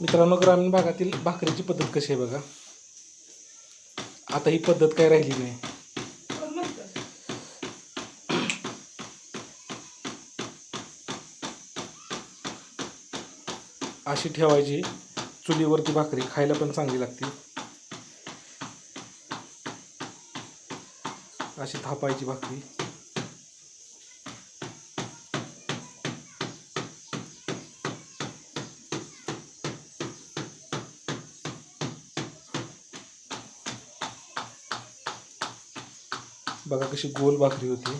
मित्रांनो ग्रामीण भागातील भाकरीची पद्धत कशी आहे बघा. आता ही पद्धत काय राहिली नाही. अशी ठेवायची. चुलीवरती भाकरी खायला पण चांगली लागते. अशी थापायची भाकरी. बघा कशी गोल भाकरी होती.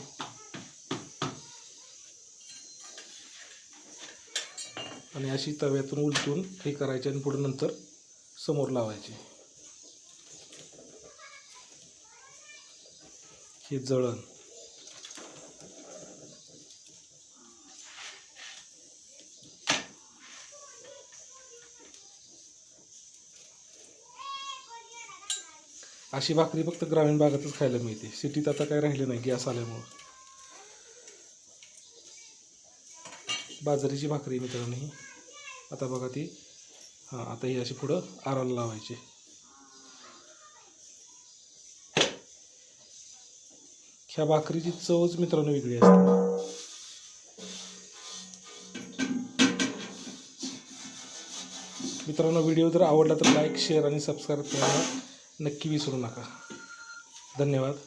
आणि अशी तव्यातून उलटून हे करायची आणि पुढे नंतर समोर लावायची. हे जळण. अशी भाकरी फक्त ग्रामीण भागातच खायला मिळते. सिटीत आता काय राहिलं नाही गॅस आल्यामुळं. बाजरीची भाकरी मित्रांनो ही. आता बघा ती. हां आता ही अशी पुढं आराला लावायची. ह्या भाकरीची चवच मित्रांनो वेगळी असते. मित्रांनो व्हिडिओ जर आवडला तर लाईक शेअर आणि सबस्क्राईब करायला नक्की विसरू नका. धन्यवाद.